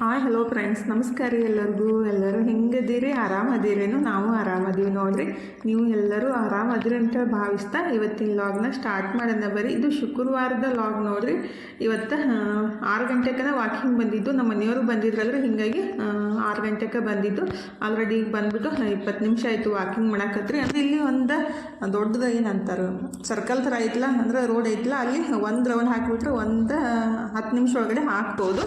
Hi hello friends ನಮಸ್ಕಾರ ರೀ ಎಲ್ಲರಿಗೂ. ಎಲ್ಲರೂ ಹೆಂಗದೀರಿ? ಆರಾಮದೀರೇನು? ನಾವು ಆರಾಮದೀವಿ ನೋಡ್ರಿ. ನೀವು ಎಲ್ಲರೂ ಆರಾಮದಿರಿ ಅಂತ ಭಾವಿಸ್ತಾ ಇವತ್ತಿನ ಲಾಗ್ನ ಸ್ಟಾರ್ಟ್ ಮಾಡೋಣ ಬರೀ ಇದು ಶುಕ್ರವಾರದ ಲಾಗ್ ನೋಡ್ರಿ. ಇವತ್ತು ಆರು ಗಂಟೆಕನ ವಾಕಿಂಗ್ ಬಂದಿದ್ದು. ನಮ್ಮ ಮನೆಯವರು ಬಂದಿದ್ರಲ್ರಿ. ಹಿಂಗಾಗಿ ಆರು ಗಂಟೆಗೆ ಬಂದಿದ್ದು. ಆಲ್ರೆಡಿ ಈಗ ಬಂದ್ಬಿಟ್ಟು ಇಪ್ಪತ್ತು ನಿಮಿಷ ಆಯಿತು ವಾಕಿಂಗ್ ಮಾಡಾಕತ್ರಿ. ಅಂದರೆ ಇಲ್ಲಿ ಒಂದು ದೊಡ್ಡದು ಏನಂತಾರೆ? ಸರ್ಕಲ್ ಥರ ಐತಲ್ಲ ಅಂದ್ರೆ ರೋಡ್ ಐತಲ್ಲ ಅಲ್ಲಿ ಒಂದು ರೌಂಡ್ ಹಾಕಿಬಿಟ್ರೆ ಒಂದು ಹತ್ತು ನಿಮಿಷ ಒಳಗಡೆ ಹಾಕ್ಬೋದು.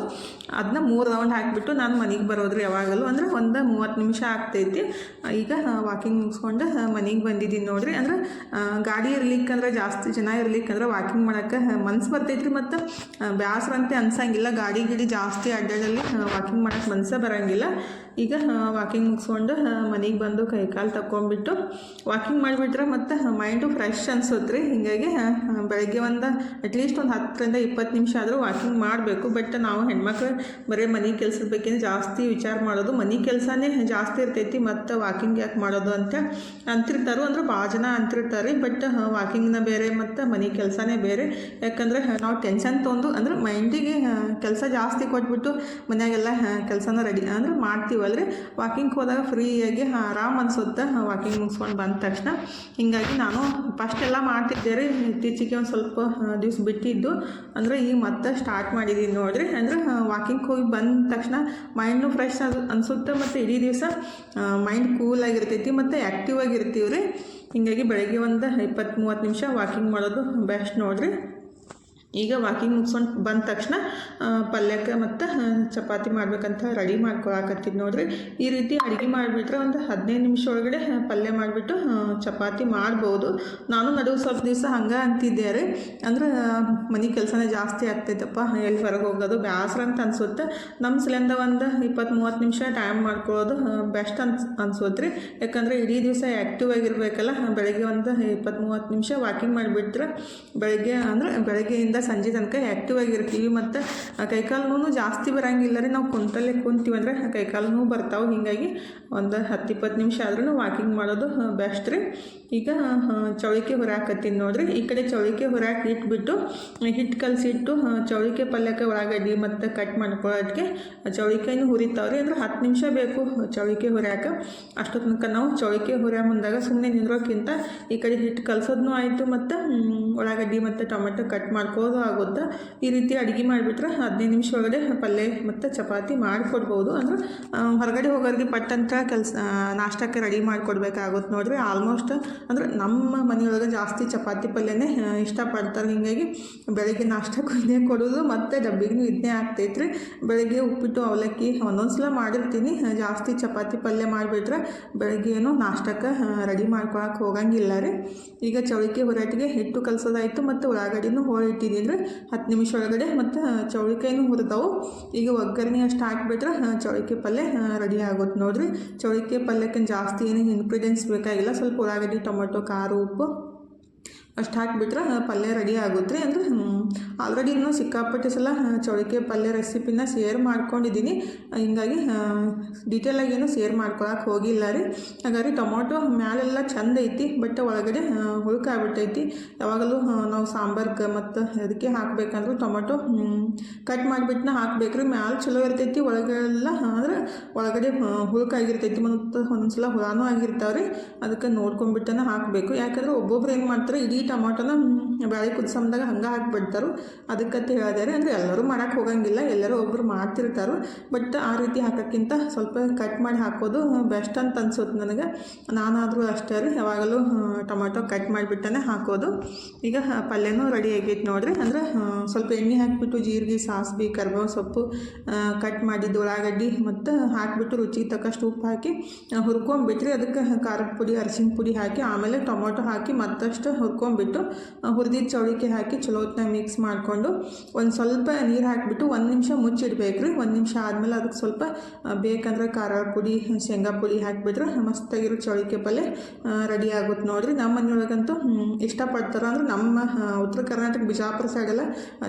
ಅದನ್ನ ಮೂರು ರೌಂಡ್ ಹಾಕಿಬಿಟ್ಟು ನಾನು ಮನೆಗೆ ಬರೋದ್ರಿ ಯಾವಾಗಲೂ. ಅಂದ್ರೆ ಒಂದು ಮೂವತ್ತು ನಿಮಿಷ ಆಗ್ತೈತಿ. ಈಗ ವಾಕಿಂಗ್ ಮುಗಿಸ್ಕೊಂಡು ಮನೆಗೆ ಬಂದಿದ್ದೀನಿ ನೋಡ್ರಿ. ಅಂದ್ರೆ ಗಾಡಿ ಇರ್ಲಿಕ್ಕಂದ್ರೆ ಜಾಸ್ತಿ ಜನ ಇರ್ಲಿಕ್ಕಂದ್ರೆ ವಾಕಿಂಗ್ ಮಾಡೋಕೆ ಮನ್ಸು ಬರ್ತೈತ್ರಿ ಮತ್ತು ಬ್ಯಾಸ್ರ ಅಂತ ಅನ್ಸಂಗಿಲ್ಲ. ಗಾಡಿ ಗಿಡಿ ಜಾಸ್ತಿ ಅಡ್ಡಾಡಲ್ಲಿ ವಾಕಿಂಗ್ ಮಾಡೋಕೆ ಮನಸ್ಸೇ ಬರೋಂಗಿಲ್ಲ. ಈಗ ವಾಕಿಂಗ್ ಮುಗಿಸ್ಕೊಂಡು ಮನೆಗೆ ಬಂದು ಕೈ ಕಾಲು ತಕ್ಕೊಂಡ್ಬಿಟ್ಟು ವಾಕಿಂಗ್ ಮಾಡಿಬಿಟ್ರೆ ಮತ್ತು ಮೈಂಡು ಫ್ರೆಶ್ ಅನ್ಸುತ್ತೆ ಹೀಗಾಗಿ ಬೆಳಗ್ಗೆ ಒಂದು ಅಟ್ಲೀಸ್ಟ್ ಒಂದು ಹತ್ತರಿಂದ ಇಪ್ಪತ್ತು ನಿಮಿಷ ಆದರೂ ವಾಕಿಂಗ್ ಮಾಡಬೇಕು. ಬಟ್ ನಾವು ಹೆಣ್ಮಕ್ಳು ಬರೀ ಮನೆ ಕೆಲ್ಸದ ಬಗ್ಗೆ ಜಾಸ್ತಿ ವಿಚಾರ ಮಾಡೋದು, ಮನೆ ಕೆಲಸನೇ ಜಾಸ್ತಿ ಇರ್ತೈತಿ, ಮತ್ತು ವಾಕಿಂಗ್ ಯಾಕೆ ಮಾಡೋದು ಅಂತ ಅಂತಿರ್ತಾರೋ, ಅಂದ್ರೆ ಭಾಳ ಜನ ಅಂತಿರ್ತಾರೆ ಬಟ್ ವಾಕಿಂಗ್ನ ಬೇರೆ, ಮತ್ತು ಮನೆ ಕೆಲಸನೇ ಬೇರೆ. ಯಾಕಂದರೆ ನಾವು ಟೆನ್ಷನ್ ತೊಗೊಂಡು ಅಂದ್ರೆ ಮೈಂಡಿಗೆ ಕೆಲಸ ಜಾಸ್ತಿ ಕೊಟ್ಬಿಟ್ಟು ಮನೆಯಾಗೆಲ್ಲ ಕೆಲಸನ ರೆಡಿ ಅಂದ್ರೆ ಮಾಡ್ತೀವಲ್ರಿ ವಾಕಿಂಗ್ ಹೋದಾಗ ಫ್ರೀಯಾಗಿ ಆರಾಮ್ ಅನ್ಸುತ್ತೆ ವಾಕಿಂಗ್ ಮುಗಿಸ್ಕೊಂಡು ಬಂದ ತಕ್ಷಣ. ಹಿಂಗಾಗಿ ನಾನು ಫಸ್ಟ್ ಎಲ್ಲ ಮಾಡ್ತಿದ್ದೆ ರೀ ಇತ್ತೀಚೆಗೆ ಒಂದು ಸ್ವಲ್ಪ ದಿವ್ಸ ಬಿಟ್ಟಿದ್ದು. ಅಂದರೆ ಈಗ ಮತ್ತೆ ಸ್ಟಾರ್ಟ್ ಮಾಡಿದ್ದೀನಿ ನೋಡಿರಿ. ಅಂದ್ರೆ ವಾಕಿಂಗ್ ಹೋಗಿ ಬಂದ ತಕ್ಷಣ ಮೈಂಡು ಫ್ರೆಶ್ ಅದು ಅನಿಸುತ್ತೆ ಮತ್ತು ಇಡೀ ದಿವಸ ಮೈಂಡ್ ಕೂಲ್ ಆಗಿರ್ತೈತಿ ಮತ್ತು ಆ್ಯಕ್ಟಿವ್ ಆಗಿರ್ತೀವಿ ರೀ ಹೀಗಾಗಿ ಬೆಳಗ್ಗೆ ಒಂದು ಇಪ್ಪತ್ತು ಮೂವತ್ತು ನಿಮಿಷ ವಾಕಿಂಗ್ ಮಾಡೋದು ಬೆಸ್ಟ್ ನೋಡ್ರಿ. ಈಗ ವಾಕಿಂಗ್ ಮುಗಿಸ್ಕೊಂಡು ಬಂದ ತಕ್ಷಣ ಪಲ್ಯಕ್ಕೆ ಮತ್ತು ಚಪಾತಿ ಮಾಡ್ಬೇಕಂತ ರೆಡಿ ಮಾಡ್ಕೊಳಕತ್ತಿದ್ದು ನೋಡ್ರಿ. ಈ ರೀತಿ ಅಡುಗೆ ಮಾಡಿಬಿಟ್ರೆ ಒಂದು ಹದಿನೈದು ನಿಮಿಷ ಒಳಗಡೆ ಪಲ್ಯ ಮಾಡಿಬಿಟ್ಟು ಚಪಾತಿ ಮಾಡ್ಬೋದು. ನಾನು ನಡುವೆ ಸ್ವಲ್ಪ ದಿವಸ ಹಂಗೆ ಅಂತಿದ್ದೆ ರೀ. ಅಂದ್ರೆ ಮನೆ ಕೆಲಸನೇ ಜಾಸ್ತಿ ಆಗ್ತೈತಪ್ಪ ಎಲ್ಲಿ ಹೊರಗೆ ಹೋಗೋದು ಬ್ಯಾಸ್ರ ಅಂತ ಅನ್ಸುತ್ತೆ. ನಮ್ಮ ಸಲಿಂದ ಒಂದು ಇಪ್ಪತ್ತು ಮೂವತ್ತು ನಿಮಿಷ ಟೈಮ್ ಮಾಡ್ಕೊಳ್ಳೋದು ಬೆಸ್ಟ್ ಅನ್ಸ್, ಅನ್ಸುತ್ತೆ ರೀ. ಯಾಕಂದರೆ ಇಡೀ ದಿವಸ ಆ್ಯಕ್ಟಿವ್ ಆಗಿರಬೇಕಲ್ಲ, ಬೆಳಗ್ಗೆ ಒಂದು ಇಪ್ಪತ್ತು ಮೂವತ್ತು ನಿಮಿಷ ವಾಕಿಂಗ್ ಮಾಡಿಬಿಟ್ರೆ, ಬೆಳಗ್ಗೆ, ಅಂದರೆ ಬೆಳಗ್ಗೆಯಿಂದ ಸಂಜೆ ತನಕ ಆ್ಯಕ್ಟಿವ್ ಆಗಿರ್ತೀವಿ ಮತ್ತು ಕೈಕಾಲು ಜಾಸ್ತಿ ಬರೋಂಗಿಲ್ಲ ರೀ. ನಾವು ಕುಂತಲ್ಲೇ ಕುಂತೀವಿ ಅಂದರೆ ಕೈಕಾಲು ನೋವು ಬರ್ತಾವೆ. ಹೀಗಾಗಿ ಒಂದು ಹತ್ತು ಇಪ್ಪತ್ತು ನಿಮಿಷ ಆದ್ರೂ ವಾಕಿಂಗ್ ಮಾಡೋದು ಬೆಸ್ಟ್ ರೀ. ಈಗ ಚೌಳಿಕೆ ಹುರಾಕತ್ತೀನಿ ನೋಡ್ರಿ. ಈ ಕಡೆ ಚೌಳಿಕೆ ಹುರಾಕಿ ಇಟ್ಬಿಟ್ಟು ಹಿಟ್ಟು ಕಲಸಿಟ್ಟು ಚೌಳಿಕೆ ಪಲ್ಯಕ್ಕೆ ಉಳ್ಳಾಗಡ್ಡಿ ಮತ್ತು ಕಟ್ ಮಾಡ್ಕೊಳ್ಳೋದಕ್ಕೆ ಚೌಳಿಕಾಯಿನೂ ಹುರಿತಾವ್ರಿ ಅಂದ್ರೆ ಹತ್ತು ನಿಮಿಷ ಬೇಕು ಚೌಳಿಕೆ ಹುರ್ಯಾಕ ಅಷ್ಟು ತನಕ ನಾವು ಚೌಳಿಕೆ ಹೊರ ಮುಂದಾಗ ಸುಮ್ಮನೆ ನಿಂದ್ರೋಕ್ಕಿಂತ ಈ ಕಡೆ ಹಿಟ್ಟು ಕಲಸೋದ್ನೂ ಆಯಿತು ಮತ್ತು ಉಳ್ಳಾಗಡ್ಡಿ ಮತ್ತು ಟೊಮೆಟೊ ಕಟ್ ಮಾಡ್ಕೋದು ಆಗುತ್ತೆ? ಈ ರೀತಿ ಅಡುಗೆ ಮಾಡಿಬಿಟ್ರೆ ಹದಿನೈದು ನಿಮಿಷ ಒಳಗಡೆ ಪಲ್ಯ ಮತ್ತು ಚಪಾತಿ ಮಾಡಿಕೊಡ್ಬೋದು. ಅಂದ್ರೆ ಹೊರಗಡೆ ಹೋಗೋರಿಗೆ ಪಟ್ಟಂತ ಕೆಲಸ ನಾಷ್ಟಕ್ಕೆ ರೆಡಿ ಮಾಡಿಕೊಡ್ಬೇಕಾಗುತ್ತೆ ನೋಡಿರಿ. ಆಲ್ಮೋಸ್ಟ್ ಅಂದ್ರೆ ನಮ್ಮ ಮನೆಯೊಳಗೆ ಜಾಸ್ತಿ ಚಪಾತಿ ಪಲ್ಯನೇ ಇಷ್ಟಪಡ್ತಾರೆ. ಹೀಗಾಗಿ ಬೆಳಗ್ಗೆ ನಾಷ್ಟಕ್ಕೂ ಇದೇ ಕೊಡೋದು, ಮತ್ತು ಡಬ್ಬಿಗೂ ಇದನ್ನೇ ಆಗ್ತೈತ್ರಿ. ಬೆಳಗ್ಗೆ ಉಪ್ಪಿಟ್ಟು, ಅವಲಕ್ಕಿ ಒಂದೊಂದು ಸಲ ಮಾಡಿರ್ತೀನಿ. ಜಾಸ್ತಿ ಚಪಾತಿ ಪಲ್ಯ ಮಾಡಿಬಿಟ್ರೆ ಬೆಳಗ್ಗೆ ಏನು ನಾಷ್ಟಕ್ಕೆ ರೆಡಿ ಮಾಡ್ಕೊಳಕ್ಕೆ ಹೋಗಂಗಿಲ್ಲ ರೀ. ಈಗ ಚೌಳಿಕೆ ಹೊರಟಿಗೆ ಹಿಟ್ಟು ಕಲಸೋದಾಯಿತು, ಮತ್ತು ಉಳ್ಳಾಗಡ್ಡಿನೂ ಹೋಳಿ ಇಟ್ಟಿದ್ದೀನಿ ರೀ ಹತ್ತು ನಿಮಿಷ ಒಳಗಡೆ ಮತ್ತು ಚೌಳಿಕಾಯಿನೂ ಹುರಿದವು. ಈಗ ಒಗ್ಗರಣೆ ಅಷ್ಟು ಹಾಕಿಬಿಟ್ರೆ ಚೌಳಿಕೆ ಪಲ್ಯ ರೆಡಿ ಆಗುತ್ತೆ ನೋಡಿರಿ. ಚೌಳಿಕೆ ಪಲ್ಯಕ್ಕೆ ಜಾಸ್ತಿ ಏನು ಇಂಗ್ರೀಡಿಯೆಂಟ್ಸ್ ಬೇಕಾಗಿಲ್ಲ. ಸ್ವಲ್ಪ ಉಳ್ಳಾಗಡ್ಡಿ, ಟೊಮೊಟೊ, ಖಾರ, ಉಪ್ಪು. ಅಷ್ಟು ಹಾಕಿಬಿಟ್ರೆ ಪಲ್ಯ ರೆಡಿ ಆಗುತ್ತೆ ರೀ ಅಂದ್ರೆ ಆಲ್ರೆಡಿ ಇನ್ನೂ ಸಿಕ್ಕಾಪಟ್ಟೆ ಸಲ ಚೌಳಿಕೆ ಪಲ್ಯ ರೆಸಿಪಿನ ಶೇರ್ ಮಾಡ್ಕೊಂಡಿದ್ದೀನಿ. ಹಿಂಗಾಗಿ ಡೀಟೇಲಾಗಿ ಏನು ಶೇರ್ ಮಾಡ್ಕೊಳಕ್ಕೆ ಹೋಗಿಲ್ಲ ರೀ. ಹಾಗಾಗಿ ಟೊಮೊಟೊ ಮ್ಯಾಲೆಲ್ಲ ಚಂದ ಐತಿ, ಬಟ್ ಒಳಗಡೆ ಹುಳುಕಾಗ್ಬಿಟ್ಟೈತಿ ಯಾವಾಗಲೂ ನಾವು ಸಾಂಬಾರ್ಗೆ ಮತ್ತು ಅದಕ್ಕೆ ಹಾಕಬೇಕಂದ್ರೆ ಟೊಮೊಟೊ ಕಟ್ ಮಾಡಿಬಿಟ್ನ ಹಾಕ್ಬೇಕು ರೀ ಮ್ಯಾಲೆ ಚಲೋ ಇರ್ತೈತಿ, ಒಳಗೆಲ್ಲ ಅಂದ್ರೆ ಒಳಗಡೆ ಹುಳುಕಾಗಿರ್ತೈತಿ ಮತ್ತು ಒಂದೊಂದ್ಸಲ ಹುಳಾನೂ ಆಗಿರ್ತಾವೆ ರೀ ಅದಕ್ಕೆ ನೋಡ್ಕೊಂಬಿಟ್ಟನ ಹಾಕಬೇಕು. ಯಾಕಂದ್ರೆ ಒಬ್ಬೊಬ್ರು ಏನು ಮಾಡ್ತಾರೆ, ಇಡೀ టమాటాలో? ಬ್ಯಾಳೆ ಕುದಿಸಮ್ದಾಗ ಹಂಗೆ ಹಾಕ್ಬಿಡ್ತಾರೆ ಅದಕ್ಕಂತ ಹೇಳಿದಾರೆ ಅಂದರೆ ಎಲ್ಲರೂ ಮಾಡೋಕ್ಕೆ ಹೋಗಂಗಿಲ್ಲ, ಎಲ್ಲರೂ ಒಬ್ಬರು ಮಾಡ್ತಿರ್ತಾರೆ. ಬಟ್ ಆ ರೀತಿ ಹಾಕೋಕ್ಕಿಂತ ಸ್ವಲ್ಪ ಕಟ್ ಮಾಡಿ ಹಾಕೋದು ಬೆಸ್ಟ್ ಅಂತ ಅನ್ಸುತ್ತೆ ನನಗೆ. ನಾನಾದರೂ ಅಷ್ಟೇ ರೀ, ಯಾವಾಗಲೂ ಟೊಮೆಟೊ ಕಟ್ ಮಾಡಿಬಿಟ್ಟನೆ ಹಾಕೋದು. ಈಗ ಪಲ್ಯನೂ ರೆಡಿ ಆಗೈತೆ ನೋಡ್ರಿ. ಅಂದ್ರೆ ಸ್ವಲ್ಪ ಎಣ್ಣೆ ಹಾಕಿಬಿಟ್ಟು ಜೀರಿಗೆ, ಸಾಸಿವೆ, ಕರ್ಬೇವು ಸೊಪ್ಪು ಕಟ್ ಮಾಡಿದ್ದು ಉಳ್ಳಾಗಡ್ಡಿ ಮತ್ತು ಹಾಕಿಬಿಟ್ಟು ರುಚಿಗೆ ತಕ್ಕಷ್ಟು ಉಪ್ಪು ಹಾಕಿ ಹುರ್ಕೊಂಬಿಟ್ರಿ. ಅದಕ್ಕೆ ಖಾರದ ಪುಡಿ, ಅರಿಶಿನ ಪುಡಿ ಹಾಕಿ, ಆಮೇಲೆ ಟೊಮೊಟೊ ಹಾಕಿ ಮತ್ತಷ್ಟು ಹುರ್ಕೊಂಬಿಟ್ಟು ಹುರಿದಿದ್ದ ಚೌಳಿಕೆ ಹಾಕಿ ಚಲೋ ಹೊತ್ನಾಗ ಮಿಕ್ಸ್ ಮಾಡಿಕೊಂಡು ಒಂದು ಸ್ವಲ್ಪ ನೀರು ಹಾಕಿಬಿಟ್ಟು ಒಂದು ನಿಮಿಷ ಮುಚ್ಚಿಡ್ಬೇಕು ರೀ ಒಂದು ನಿಮಿಷ ಆದಮೇಲೆ ಅದಕ್ಕೆ ಸ್ವಲ್ಪ ಬೇಕಂದ್ರೆ ಖಾರ ಪುಡಿ, ಶೇಂಗಾ ಪುಡಿ ಹಾಕಿಬಿಟ್ರೆ ಮಸ್ತಾಗಿರೋ ಚೌಳಿಕೆ ಪಲ್ಯ ರೆಡಿ ಆಗುತ್ತೆ ನೋಡಿರಿ. ನಮ್ಮ ಮನೆಯೊಳಗಂತೂ ಇಷ್ಟಪಡ್ತಾರೆ ಅಂದ್ರೆ ನಮ್ಮ ಉತ್ತರ ಕರ್ನಾಟಕ, ಬಿಜಾಪುರ ಸಾಗಲ್ಲ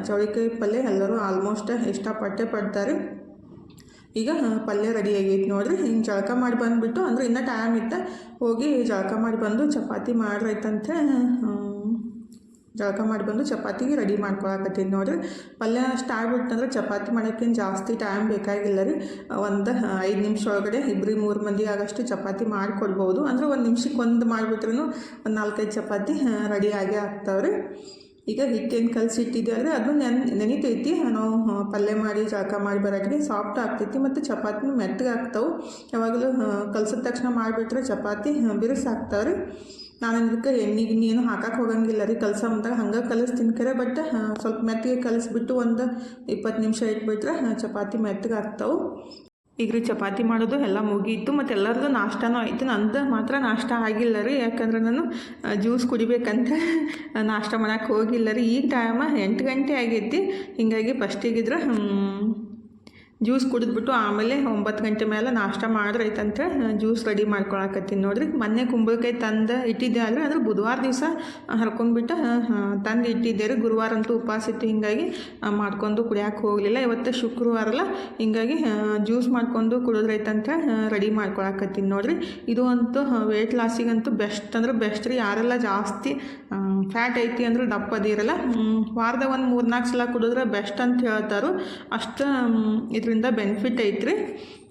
ಚೌಳಿಕಾಯಿ ಪಲ್ಯ ಎಲ್ಲರೂ ಆಲ್ಮೋಸ್ಟ್ ಇಷ್ಟಪಟ್ಟೆ ಪಡ್ತಾರೆ. ಈಗ ಪಲ್ಯ ರೆಡಿ ಆಗೈತೆ ನೋಡಿರಿ. ಹಿಂಗೆ ಜಳಕ ಮಾಡಿ ಬಂದುಬಿಟ್ಟು ಅಂದ್ರೆ ಇನ್ನೂ ಟೈಮ್ ಇತ್ತು ಹೋಗಿ ಜಳಕ ಮಾಡಿ ಬಂದು ಚಪಾತಿ ಮಾಡ್ರೈತಂತೆ. ಜಳಕ ಮಾಡಿ ಬಂದು ಚಪಾತಿಗೆ ರೆಡಿ ಮಾಡ್ಕೊಳಕತ್ತೀನಿ ನೋಡಿರಿ. ಪಲ್ಯ ಅಷ್ಟು ಆಗ್ಬಿಟ್ಟಂದ್ರೆ ಚಪಾತಿ ಮಾಡೋಕ್ಕೇನು ಜಾಸ್ತಿ ಟೈಮ್ ಬೇಕಾಗಿಲ್ಲ ರೀ. ಒಂದು ಐದು ನಿಮಿಷ ಒಳಗಡೆ ಇಬ್ಬರಿ ಮೂರು ಮಂದಿ ಆಗಷ್ಟು ಚಪಾತಿ ಮಾಡಿಕೊಡ್ಬೋದು ಅಂದ್ರೆ ಒಂದು ನಿಮಿಷಕ್ಕೆ ಒಂದು ಮಾಡಿಬಿಟ್ರೂ ಒಂದು ನಾಲ್ಕೈದು ಚಪಾತಿ ರೆಡಿ ಆಗೇ ರೀ. ಈಗ ಹಿಟ್ಟೇನು ಕಲಸಿಟ್ಟಿದ್ದೀವಲ್ಲ ಅದು ನೆನ್ ನೆನಿತೈತಿ. ನಾವು ಪಲ್ಯ ಮಾಡಿ, ಜಳಕ ಮಾಡಿ ಬರೋಕ್ಕೆ ಸಾಫ್ಟ್ ಆಗ್ತೈತಿ ಮತ್ತು ಚಪಾತಿನೂ ಮೆತ್ತಗೆ ಆಗ್ತಾವೆ ಯಾವಾಗಲೂ ಕಲಸಿದ ತಕ್ಷಣ ಮಾಡಿಬಿಟ್ರೆ ಚಪಾತಿ ಬಿರುಸು ಆಗ್ತಾವೆ ರೀ. ನಾನು ಅದಕ್ಕೆ ಎಣ್ಣೆ ಗಿಣ್ಣಿ ಏನು ಹಾಕಕ್ಕೆ ಹೋಗಂಗಿಲ್ಲ ರೀ, ಕಲಸ ಬಂದಾಗ ಹಂಗೆ ಕಲಿಸ್ತೀನಿ ಕರೆ ಬಟ್ ಸ್ವಲ್ಪ ಮೆತ್ತಗೆ ಕಲಿಸ್ಬಿಟ್ಟು ಒಂದು ಇಪ್ಪತ್ತು ನಿಮಿಷ ಇಟ್ಬಿಟ್ರೆ ಚಪಾತಿ ಮೆತ್ತಗೆ ಆಗ್ತಾವೆ. ಈಗ ರೀ ಚಪಾತಿ ಮಾಡೋದು ಎಲ್ಲ ಮುಗೀತು, ಮತ್ತು ಎಲ್ಲರದ್ದು ನಾಷ್ಟಾನೂ ಆಯಿತು, ನಂದು ಮಾತ್ರ ನಾಷ್ಟ ಆಗಿಲ್ಲ ರೀ, ಯಾಕಂದ್ರೆ ನಾನು ಜ್ಯೂಸ್ ಕುಡಿಬೇಕಂತ ನಾಷ್ಟ ಮಾಡೋಕ್ಕೆ ಹೋಗಿಲ್ಲ ರೀ. ಈಗ ಟೈಮ ಎಂಟು ಗಂಟೆ ಆಗೈತಿ, ಹೀಗಾಗಿ ಫಸ್ಟಿಗಿದ್ರೆ ಜ್ಯೂಸ್ ಕುಡಿದ್ಬಿಟ್ಟು ಆಮೇಲೆ ಒಂಬತ್ತು ಗಂಟೆ ಮೇಲೆ ನಾಷ್ಟ ಮಾಡಿದ್ರೆ ಐತಂತ ಜ್ಯೂಸ್ ರೆಡಿ ಮಾಡ್ಕೊಳಕತ್ತೀನಿ ನೋಡ್ರಿ. ಮೊನ್ನೆ ಕುಂಬಳಕಾಯಿ ತಂದು ಇಟ್ಟಿದ್ದೆ ಆದರೆ ಅಂದ್ರೆ ಬುಧವಾರ ದಿವಸ ಹರ್ಕೊಂಡ್ಬಿಟ್ಟು ತಂದು ಇಟ್ಟಿದ್ದೆ ರೀ. ಗುರುವಾರ ಅಂತೂ ಉಪವಾಸ ಇತ್ತು, ಹಿಂಗಾಗಿ ಮಾಡ್ಕೊಂಡು ಕುಡಿಯೋಕೆ ಹೋಗಲಿಲ್ಲ. ಇವತ್ತು ಶುಕ್ರವಾರ ಅಲ್ಲ. ಹಿಂಗಾಗಿ ಜ್ಯೂಸ್ ಮಾಡ್ಕೊಂಡು ಕುಡಿದ್ರೈತಂತ ರೆಡಿ ಮಾಡ್ಕೊಳಕತ್ತೀನಿ ನೋಡ್ರಿ. ಇದು ಅಂತೂ ವೆಯ್ಟ್ ಲಾಸಿಗಂತೂ ಬೆಸ್ಟ್ ಅಂದ್ರೆ ಬೆಸ್ಟ್ ರೀ. ಯಾರೆಲ್ಲ ಜಾಸ್ತಿ ಫ್ಯಾಟ್ ಐತಿ ಅಂದ್ರೆ ದಪ್ಪ ಅದಿರಲ್ಲ. ವಾರದಾಗ ಒಂದು ಮೂರು ನಾಲ್ಕು ಸಲ ಕುಡಿದ್ರೆ ಬೆಸ್ಟ್ ಅಂತ ಹೇಳ್ತಾರೋ. ಅಷ್ಟು ಇದರಿಂದ ಬೆನಿಫಿಟ್ ಐತ್ರಿ.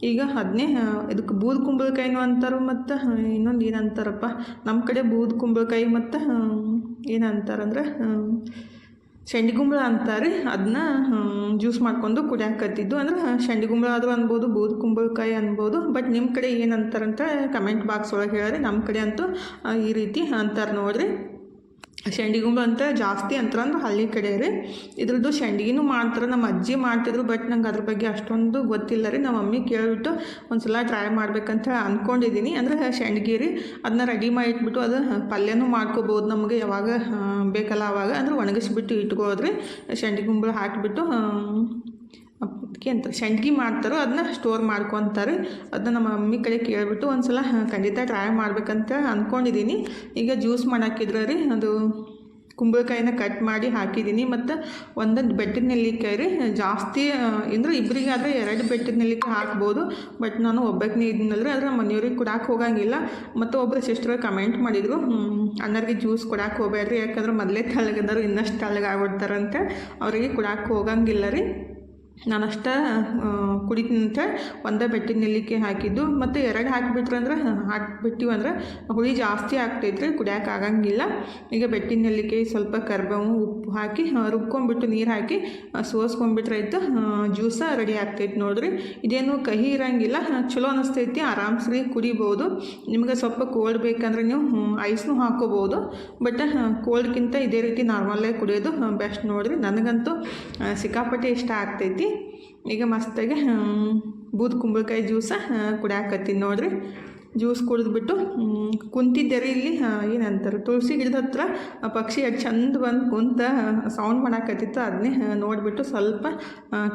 ಈಗ ಅದನ್ನೇ ಇದಕ್ಕೆ ಬೂದು ಕುಂಬಳಕಾಯಿನೂ ಅಂತಾರೆ ಮತ್ತು ಇನ್ನೊಂದು ಏನಂತಾರಪ್ಪ ನಮ್ಮ ಕಡೆ ಬೂದು ಕುಂಬಳಕಾಯಿ ಮತ್ತು ಏನಂತಾರಂದ್ರೆ ಶೆಂಡಿಗುಂಬಳ ಅಂತಾರೆ. ಅದನ್ನ ಜ್ಯೂಸ್ ಮಾಡ್ಕೊಂಡು ಕುಡಿಯಾಕತ್ತಿದ್ದು. ಅಂದ್ರೆ ಶೆಂಡಿಗುಂಬಳ ಆದರೂ ಅನ್ಬೋದು, ಬೂದು ಕುಂಬಳಕಾಯಿ ಅನ್ಬೋದು. ಬಟ್ ನಿಮ್ಮ ಕಡೆ ಏನು ಅಂತಾರಂತ ಕಮೆಂಟ್ ಬಾಕ್ಸ್ ಒಳಗೆ ಹೇಳಿರಿ. ನಮ್ಮ ಕಡೆ ಅಂತೂ ಈ ರೀತಿ ಅಂತಾರೆ ನೋಡ್ರಿ. ಶೆಂಡಿಗುಂಬ ಅಂತ ಜಾಸ್ತಿ ಅಂತಾರೆ ಅಂದ್ರೆ ಹಳ್ಳಿ ಕಡೆ ರೀ. ಇದ್ರದ್ದು ಶೆಂಡಿಗಿನೂ ಮಾಡ್ತಾರೆ, ನಮ್ಮ ಅಜ್ಜಿ ಮಾಡ್ತಿದ್ರು ಬಟ್ ನಂಗೆ ಅದ್ರ ಬಗ್ಗೆ ಅಷ್ಟೊಂದು ಗೊತ್ತಿಲ್ಲ ರೀ. ನಮ್ಮ ಮಮ್ಮಿ ಕೇಳಿಬಿಟ್ಟು ಒಂದ್ಸಲ ಟ್ರೈ ಮಾಡ್ಬೇಕಂತ ಅಂದ್ಕೊಂಡಿದ್ದೀನಿ ಅಂದ್ರೆ ಶೆಂಡ್ಗಿ ರೀ ಅದನ್ನ ರೆಡಿ ಮಾಡಿ ಇಟ್ಬಿಟ್ಟು ಅದು ಪಲ್ಯನೂ ಮಾಡ್ಕೋಬೋದು ನಮಗೆ ಯಾವಾಗ ಬೇಕಲ್ಲ ಅವಾಗ. ಅಂದ್ರೆ ಒಣಗಿಸ್ಬಿಟ್ಟು ಇಟ್ಕೋದ್ರಿ ಶೆಂಡಿಗುಂಬಳ ಹಾಕಿಬಿಟ್ಟು ಅದಕ್ಕೆ ಅಂತ ಸಂಡ್ಗಿ ಮಾಡ್ತಾರೋ ಅದನ್ನ ಸ್ಟೋರ್ ಮಾಡ್ಕೊತಾರೆ. ಅದನ್ನ ನಮ್ಮ ಮಮ್ಮಿ ಕಡೆ ಕೇಳಿಬಿಟ್ಟು ಒಂದು ಸಲ ಖಂಡಿತ ಟ್ರೈ ಮಾಡ್ಬೇಕಂತ ಅಂದ್ಕೊಂಡಿದ್ದೀನಿ ಈಗ ಜ್ಯೂಸ್ ಮಾಡಾಕಿದ್ರೆ ರೀ, ಅದು ಕುಂಬಳಕಾಯಿನ ಕಟ್ ಮಾಡಿ ಹಾಕಿದ್ದೀನಿ ಮತ್ತು ಒಂದೊಂದು ಬೆಟ್ಟದ ನೆಲ್ಲಿಕಾಯಿ ರೀ, ಜಾಸ್ತಿ ಅಂದರೆ ಅಂದ್ರೆ ಇಬ್ಬರಿಗೆ ಆದರೆ ಎರಡು ಬೆಟ್ಟದ ನೆಲ್ಲಿಕಾಯಿ ಹಾಕ್ಬೋದು. ಬಟ್ ನಾನು ಒಬ್ಬಕ್ಕನೇ ಇದ್ದೀನಲ್ರಿ ಆದರೆ ಮನೆಯವ್ರಿಗೆ ಕೊಡಕ್ಕೆ ಹೋಗಂಗಿಲ್ಲ. ಮತ್ತು ಒಬ್ಬರು ಸಿಸ್ಟರ್ ಕಮೆಂಟ್ ಮಾಡಿದರು ಅನ್ನರಿಗೆ ಜ್ಯೂಸ್ ಕೊಡಕ್ಕೆ ಹೋಗ್ಬೇಡ್ರಿ, ಯಾಕಂದ್ರೆ ಮೊದಲೇ ತೆಳ್ಳಗದಾರು ಇನ್ನಷ್ಟು ತಳಗಾಗ್ಬಿಡ್ತಾರಂತೆ ಅವರಿಗೆ ಕೊಡಕ್ಕೆ ಹೋಗಂಗಿಲ್ಲ ರೀ. ನಾನು ಅಷ್ಟ ಹೇಳಿ ಒಂದೇ ಬೆಟ್ಟಿನ ನೆಲ್ಲಿಕಾಯಿ ಹಾಕಿದ್ದು. ಮತ್ತು ಎರಡು ಹಾಕಿಬಿಟ್ರೆ ಅಂದ್ರೆ ಹಾಕಿಬಿಟ್ಟಿವಿ ಅಂದ್ರೆ ಹುಳಿ ಜಾಸ್ತಿ ಆಗ್ತೈತ್ರಿ ಕುಡಿಯೋಕೆ ಆಗಂಗಿಲ್ಲ. ಈಗ ಬೆಟ್ಟಿನ ನೆಲ್ಲಿಕಾಯಿ ಸ್ವಲ್ಪ ಕರ್ಬೇವು ಉಪ್ಪು ಹಾಕಿ ರುಬ್ಕೊಂಬಿಟ್ಟು ನೀರು ಹಾಕಿ ಆ, ಸೋಸ್ಕೊಂಡ್ಬಿಟ್ರೆ ಆಯ್ತು ಜ್ಯೂಸ ರೆಡಿ ಆಗ್ತೈತಿ ನೋಡ್ರಿ. ಇದೇನು ಕಹಿ ಇರಂಗಿಲ್ಲ ಚಲೋ ಅನಿಸ್ತೈತಿ ಆರಾಮ್ಸ್ರಿ ಕುಡಿಬೋದು. ನಿಮಗೆ ಸ್ವಲ್ಪ ಕೋಲ್ಡ್ ಬೇಕಂದ್ರೆ ನೀವು ಐಸ್ನು ಹಾಕೋಬೋದು. ಬಟ್ ಕೋಲ್ಡ್ಗಿಂತ ಇದೇ ರೀತಿ ನಾರ್ಮಲ್ಲೇ ಕುಡಿಯೋದು ಬೆಸ್ಟ್ ನೋಡ್ರಿ. ನನಗಂತೂ ಸಿಕ್ಕಾಪಟ್ಟೆ ಇಷ್ಟ ಆಗ್ತೈತಿ. ಈಗ ಮಸ್ತಾಗಿ ಬೂದ್ ಕುಂಬಳಕಾಯಿ ಜ್ಯೂಸ ಕುಡಿಯಾಕತ್ತೀನಿ ನೋಡ್ರಿ. ಜ್ಯೂಸ್ ಕುಡಿದ್ಬಿಟ್ಟು ಕುಂತಿದ್ದೆ ರೀ ಇಲ್ಲಿ ಏನಂತಾರೆ, ತುಳಸಿ ಗಿಡದ ಹತ್ರ ಪಕ್ಷಿ ಎಷ್ಟು ಚಂದ ಬಂದು ಕುಂತ ಸೌಂಡ್ ಮಾಡಾಕತ್ತಿತ್ತು. ಅದನ್ನೇ ನೋಡಿಬಿಟ್ಟು ಸ್ವಲ್ಪ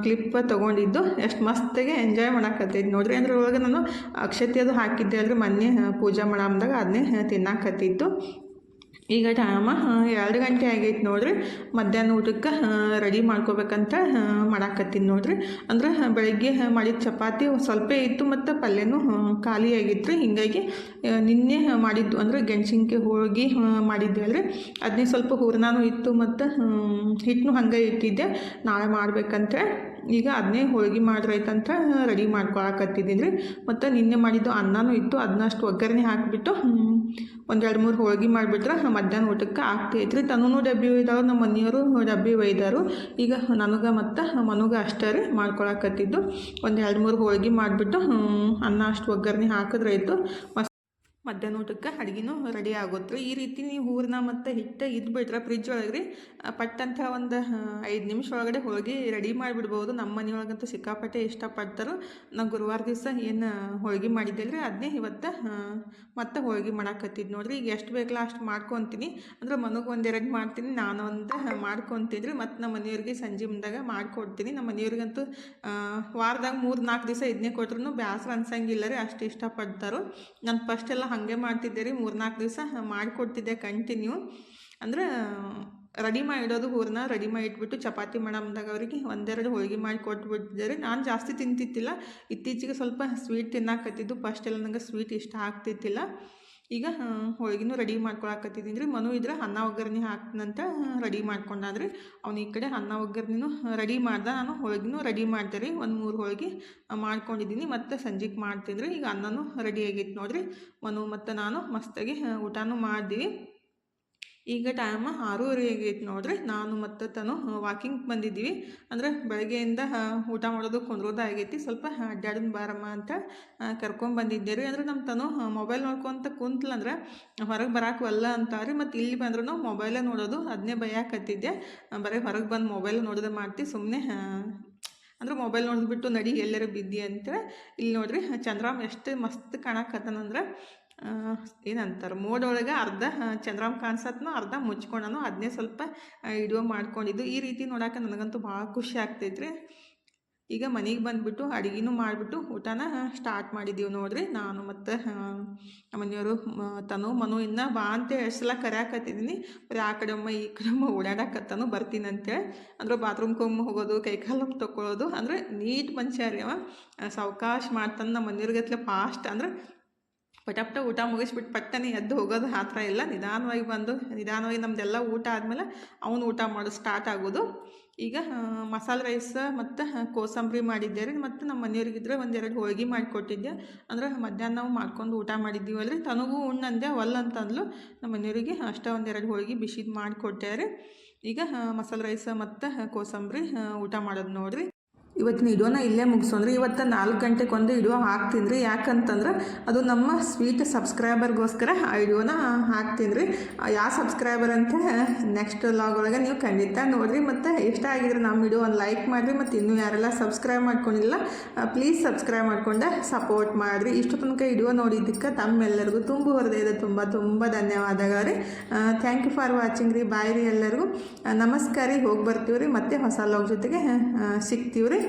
ಕ್ಲಿಪ್ ತೊಗೊಂಡಿದ್ದು. ಎಷ್ಟು ಮಸ್ತಾಗಿ ಎಂಜಾಯ್ ಮಾಡಾಕತ್ತೈತಿ ನೋಡ್ರಿ. ಅಂದ್ರೆ ಒಳಗೆ ನಾನು ಅಕ್ಷತೆ ಅದು ಹಾಕಿದ್ದೆ ಅಲ್ರಿ ಮೊನ್ನೆ ಪೂಜಾ ಮಾಡಾಮ್ದಾಗ. ಅದನ್ನೇ ತಿನ್ನಾಕತ್ತಿತ್ತು ಈಗ ಟೈಮ ಎರಡು ಗಂಟೆ ಆಗೈತೆ ನೋಡ್ರಿ. ಮಧ್ಯಾಹ್ನ ಊಟಕ್ಕೆ ರೆಡಿ ಮಾಡ್ಕೋಬೇಕಂತ ಮಾಡಾಕತ್ತೀನಿ ನೋಡ್ರಿ. ಅಂದ್ರೆ ಬೆಳಗ್ಗೆ ಮಾಡಿದ ಚಪಾತಿ ಸ್ವಲ್ಪ ಇತ್ತು ಮತ್ತು ಪಲ್ಯನೂ ಖಾಲಿ ಆಗಿತ್ತು ಹಿಂಗಾಗಿ ನಿನ್ನೆ ಮಾಡಿದ್ದು ಅಂದ್ರೆ ಗೆಣಸಿನ್ಕಾಯಿ ಹೋಳಿಗೆ ಮಾಡಿದ್ದೆ ಅಲ್ರಿ. ಅದನ್ನೇ ಸ್ವಲ್ಪ ಹೂರ್ಣನೂ ಇತ್ತು ಮತ್ತು ಹಿಟ್ಟನ್ನು ಹಂಗೆ ಇಟ್ಟಿದ್ದೆ. ನಾಳೆ ಮಾಡಬೇಕಂತ. ಈಗ ಅದನ್ನೇ ಹೋಳಿಗೆ ಮಾಡ್ರೈತಂತ, ರೆಡಿ ಮಾಡ್ಕೊಳಕತ್ತಿದ್ದೀನಿ ರೀ. ಮತ್ತು ನಿನ್ನೆ ಮಾಡಿದ್ದು ಅನ್ನನೂ ಇತ್ತು. ಅದನ್ನಷ್ಟು ಒಗ್ಗರಣೆ ಹಾಕಿಬಿಟ್ಟು ಒಂದು ಎರಡು ಮೂರು ಹೋಳ್ಗೆ ಮಾಡಿಬಿಟ್ರೆ ಮಧ್ಯಾಹ್ನ ಊಟಕ್ಕೆ ಆಗ್ತೈತೆ ರೀ ತನೂ ಡಬ್ಬಿ ಒಯ್ದಾರು, ನಮ್ಮ ಮನೆಯವರು ಡಬ್ಬಿ ಒಯ್ದಾರು. ಈಗ ನನಗೆ ಮತ್ತು ಮನುಗೆ ಅಷ್ಟೇ ರೀ ಮಾಡ್ಕೊಳಕತ್ತಿದ್ದು. ಒಂದು ಎರಡು ಮೂರು ಹೋಳ್ಗೆ ಮಾಡಿಬಿಟ್ಟು ಅನ್ನ ಅಷ್ಟು ಒಗ್ಗರಣೆ ಹಾಕಿದ್ರಾಯ್ತು. ಮಧ್ಯಾಹ್ನ ಊಟಕ್ಕೆ ಅಡುಗೆನೂ ರೆಡಿ ಆಗುತ್ತೆ. ಈ ರೀತಿ ನೀವು ಹೂರಣ ಮತ್ತು ಹಿಟ್ಟು ಇದ್ಬಿಟ್ರೆ ಫ್ರಿಜ್ ಒಳಗೆ ರೀ ಪಟ್ಟಂತ ಒಂದು ಐದು ನಿಮಿಷ ಒಳಗಡೆ ಹೋಳಿಗೆ ರೆಡಿ ಮಾಡಿಬಿಡ್ಬೋದು. ನಮ್ಮ ಮನೆಯೊಳಗಂತೂ ಸಿಕ್ಕಾಪಟ್ಟೆ ಇಷ್ಟಪಡ್ತಾರೋ. ನಾವು ಗುರುವಾರ ದಿವಸ ಏನು ಹೋಳಿಗೆ ಮಾಡಿದ್ದಿಲ್ಲ ರೀ ಅದನ್ನೇ ಇವತ್ತು ಮತ್ತೆ ಹೋಳಿಗೆ ಮಾಡಾಕತ್ತಿದ್ದು ನೋಡಿರಿ. ಈಗ ಎಷ್ಟು ಬೇಕಲ್ಲ ಅಷ್ಟು ಮಾಡ್ಕೊತೀನಿ. ಅಂದ್ರೆ ಮನೆಗೆ ಒಂದೆರಡು ಮಾಡ್ತೀನಿ, ನಾನು ಒಂದು ಮಾಡ್ಕೊತೀನಿ ರೀ ಮತ್ತು ನಮ್ಮ ಮನೆಯವ್ರಿಗೆ ಸಂಜೆ ಮುಂದಾಗ ಮಾಡಿಕೊಡ್ತೀನಿ. ನಮ್ಮ ಮನೆಯವ್ರಿಗಂತೂ ವಾರದಾಗ ಮೂರು ನಾಲ್ಕು ದಿವಸ ಇದನ್ನೇ ಕೊಟ್ರು ಬೇಸರ ಅನ್ಸಂಗಿಲ್ಲ ರೀ, ಅಷ್ಟು ಇಷ್ಟಪಡ್ತಾರೋ. ನಾನು ಫಸ್ಟ್ ಎಲ್ಲ ಹಾಗೆ ಮಾಡ್ತಿದ್ದೆ ರೀ, ಮೂರ್ನಾಲ್ಕು ದಿವಸ ಮಾಡಿಕೊಡ್ತಿದ್ದೆ ಕಂಟಿನ್ಯೂ ಅಂದ್ರೆ ರೆಡಿ ಮಾಡಿಡೋದು ಹೂರಣ ರೆಡಿ ಮಾಡಿ ಇಟ್ಬಿಟ್ಟು ಚಪಾತಿ ಮಾಡಮ್ದಾಗ ಅವರಿಗೆ ಒಂದೆರಡು ಹೋಳಿಗೆ ಮಾಡಿ ಕೊಟ್ಬಿಟ್ಟಿದ್ದೆ ರೀ. ನಾನು ಜಾಸ್ತಿ ತಿಂತಿತ್ತಿಲ್ಲ, ಇತ್ತೀಚೆಗೆ ಸ್ವಲ್ಪ ಸ್ವೀಟ್ ತಿನ್ನಾಕತ್ತಿದ್ದು ಫಸ್ಟ್ ಎಲ್ಲ ನಂಗೆ ಸ್ವೀಟ್ ಇಷ್ಟ ಆಗ್ತಿತ್ತಿಲ್ಲ. ಈಗ ಹೋಳಿಗೆನೂ ರೆಡಿ ಮಾಡ್ಕೊಳಕತ್ತಿದ್ದೀನಿ ರೀ. ಮನು ಇದ್ರೆ ಅನ್ನ ಒಗ್ಗರಣೆ ಹಾಕ್ತಂತ ರೆಡಿ ಮಾಡ್ಕೊಂಡಾದ್ರಿ ಅವ್ನು ಈ ಕಡೆ ಅನ್ನ ಒಗ್ಗರಣೆನೂ ರೆಡಿ ಮಾಡ್ದೆ. ನಾನು ಹೋಳಿಗೆನೂ ರೆಡಿ ಮಾಡ್ದೆ ರೀ. ಒಂದು ಮೂರು ಹೋಳಿಗೆ ಮಾಡ್ಕೊಂಡಿದ್ದೀನಿ ಮತ್ತು ಸಂಜೆಗೆ ಮಾಡ್ತೀನಿ ರೀ ಈಗ ಅನ್ನನೂ ರೆಡಿ ಆಗೈತೆ ನೋಡಿರಿ. ಮನು ಮತ್ತು ನಾನು ಮಸ್ತಾಗಿ ಊಟನೂ ಮಾಡಿದ್ವಿ. ಈಗ ಟೈಮ್ ಆರೂವರೆ ಆಗೈತೆ ನೋಡ್ರಿ. ನಾನು ಮತ್ತು ತಾನು ವಾಕಿಂಗ್ ಬಂದಿದ್ದೀವಿ. ಅಂದರೆ ಬೆಳಗ್ಗೆಯಿಂದ ಊಟ ಮಾಡೋದು ಕುಂದ್ರೋದು ಆಗೈತಿ. ಸ್ವಲ್ಪ ಅಡ್ಡಾಡಿನ ಬಾರಮ್ಮ ಅಂತ ಕರ್ಕೊಂಡು ಬಂದಿದ್ದೆ ರೀ. ಅಂದ್ರೆ ನಮ್ಮ ತನು ಮೊಬೈಲ್ ನೋಡ್ಕೊಂತ ಕುಂತ್ಲಂದ್ರೆ ಹೊರಗೆ ಬರಾಕ್ ಅಂತ ಅಂತಾರೆ ಮತ್ತು ಇಲ್ಲಿ ಬಂದ್ರೂ ಮೊಬೈಲೇ ನೋಡೋದು ಅದನ್ನೇ ಬಯಕತ್ತಿದ್ದೆ. ಬರೀ ಹೊರಗೆ ಬಂದು ಮೊಬೈಲ್ ನೋಡೋದೇ ಮಾಡ್ತಿ. ಸುಮ್ಮನೆ ಅಂದ್ರೆ ಮೊಬೈಲ್ ನೋಡಿದ್ಬಿಟ್ಟು ನಡಿ ಎಲ್ಲರೂ ಬಿದ್ದಿ ಅಂತ ಇಲ್ಲಿ ನೋಡ್ರಿ, ಚಂದ್ರಾಮ್ ಎಷ್ಟು ಮಸ್ತ್ ಕಾಣಕತ್ತಾನಂದ್ರೆ ಏನಂತಾರೆ, ಮೋಡೊಳಗೆ ಅರ್ಧ ಚಂದ್ರಾಮ್ ಕಾಣಿಸತ್ನೋ ಅರ್ಧ ಮುಚ್ಕೊಂಡನು ಅದನ್ನೇ ಸ್ವಲ್ಪ ಇಡುವ ಮಾಡ್ಕೊಂಡಿದ್ದು. ಈ ರೀತಿ ನೋಡೋಕೆ ನನಗಂತೂ ಭಾಳ ಖುಷಿ ಆಗ್ತೈತ್ರಿ. ಈಗ ಮನೆಗೆ ಬಂದುಬಿಟ್ಟು ಅಡುಗೆನೂ ಮಾಡಿಬಿಟ್ಟು ಊಟನ ಸ್ಟಾರ್ಟ್ ಮಾಡಿದ್ದೀವಿ ನೋಡ್ರಿ. ನಾನು ಮತ್ತು ಮನೆಯವರು ತನು, ಮನು ಇನ್ನು ಬಾ ಅಂತ ಸಲ ಕರ್ಯಾಕತ್ತಿದ್ದೀನಿ ಬರೀ ಆ ಕಡೆ ಒಮ್ಮ, ಈ ಕಡೆ ಒಮ್ಮ ಓಡಾಡಕತ್ತನು ಬರ್ತೀನಿ ಅಂತೇಳಿ ಅಂದ್ರೆ ಬಾತ್ರೂಮ್ಗೆ ಒಮ್ಮೆ ಹೋಗೋದು ಕೈಕಾಲು ತೊಗೊಳೋದು ಅಂದರೆ ನೀಟ್ ಮನುಷ್ಯ ರೀ ಅವ. ಸಾವಕಾಶ ಮಾಡ್ತಾನೆ ನಮ್ಮ ಮನೆಯವ್ರಿಗತ್ಲೆ ಫಾಸ್ಟ್ ಅಂದ್ರೆ ಪಟಪಟ ಊಟ ಮುಗಿಸ್ಬಿಟ್ಟು ಪಟ್ಟನೆ ಎದ್ದು ಹೋಗೋದು ಆ ಥರ ಇಲ್ಲ ನಿಧಾನವಾಗಿ ಬಂದು, ನಿಧಾನವಾಗಿ ನಮ್ಮದೆಲ್ಲ ಊಟ ಆದಮೇಲೆ ಅವನು ಊಟ ಮಾಡೋದು ಸ್ಟಾರ್ಟ್ ಆಗೋದು. ಈಗ ಮಸಾಲೆ ರೈಸ್ ಮತ್ತು ಕೋಸಂಬರಿ ಮಾಡಿದ್ದೆ ರೀ. ಮತ್ತು ನಮ್ಮ ಮನೆಯವ್ರಿಗಿದ್ರೆ ಒಂದೆರಡು ಹೋಳಿಗೆ ಮಾಡಿಕೊಟ್ಟಿದ್ದೆ. ಅಂದ್ರೆ ಮಧ್ಯಾಹ್ನ ನಾವು ಮಾಡ್ಕೊಂಡು ಊಟ ಮಾಡಿದ್ದೀವಿ ರೀ ತನಗೂ ಉಣ್ಣಂದೆ ಒಲ್ಲ ಅಂತಂದ್ಲು. ನಮ್ಮ ಮನೆಯವರಿಗೆ ಅಷ್ಟೇ ಒಂದೆರಡು ಹೋಳಿಗೆ ಬಿಸಿದು ಮಾಡಿಕೊಟ್ಟೆ ರೀ. ಈಗ ಮಸಾಲೆ ರೈಸ್ ಮತ್ತು ಕೋಸಂಬರಿ ಊಟ ಮಾಡೋದು ನೋಡ್ರಿ. ಇವತ್ತಿನ ಇಡೋನ ಇಲ್ಲೇ ಮುಗಿಸೋಂದ್ರೆ ಇವತ್ತು ನಾಲ್ಕು ಗಂಟೆಗೆ ಒಂದು ವಿಡಿಯೋ ಹಾಕ್ತೀನಿ ರೀ. ಯಾಕಂತಂದ್ರೆ ಅದು ನಮ್ಮ ಸ್ವೀಟ್ ಸಬ್ಸ್ಕ್ರೈಬರ್ಗೋಸ್ಕರ ಆ ಇಡೋನ ಹಾಕ್ತೀನಿ ರೀ. ಯಾವ ಸಬ್ಸ್ಕ್ರೈಬರ್ ಅಂತ ನೆಕ್ಸ್ಟ್ ಲಾಗ್ ಒಳಗೆ ನೀವು ಖಂಡಿತ ನೋಡಿರಿ. ಮತ್ತು ಇಷ್ಟ ಆಗಿದ್ರೆ ನಮ್ಮ ವಿಡಿಯೋ ಒಂದು ಲೈಕ್ ಮಾಡಿರಿ. ಮತ್ತು ಇನ್ನೂ ಯಾರೆಲ್ಲ ಸಬ್ಸ್ಕ್ರೈಬ್ ಮಾಡ್ಕೊಂಡಿಲ್ಲ ಪ್ಲೀಸ್ ಸಬ್ಸ್ಕ್ರೈಬ್ ಮಾಡ್ಕೊಂಡು ಸಪೋರ್ಟ್ ಮಾಡಿರಿ. ಇಷ್ಟು ತನಕ ವಿಡಿಯೋ ನೋಡಿದ್ದಕ್ಕೆ ತಮ್ಮೆಲ್ಲರಿಗೂ ತುಂಬ ಹೃದಯದ ತುಂಬ ತುಂಬ ಧನ್ಯವಾದಗಳು ರೀ. ಥ್ಯಾಂಕ್ ಯು ಫಾರ್ ವಾಚಿಂಗ್ ರೀ. ಬಾಯ್ ರೀ ಎಲ್ಲರಿಗೂ. ನಮಸ್ಕಾರ ರೀ. ಹೋಗಿ ಬರ್ತೀವಿ ರೀ ಮತ್ತೆ ಹೊಸ ಲಾಗ್ ಜೊತೆಗೆ ಸಿಗ್ತೀವಿ ರೀ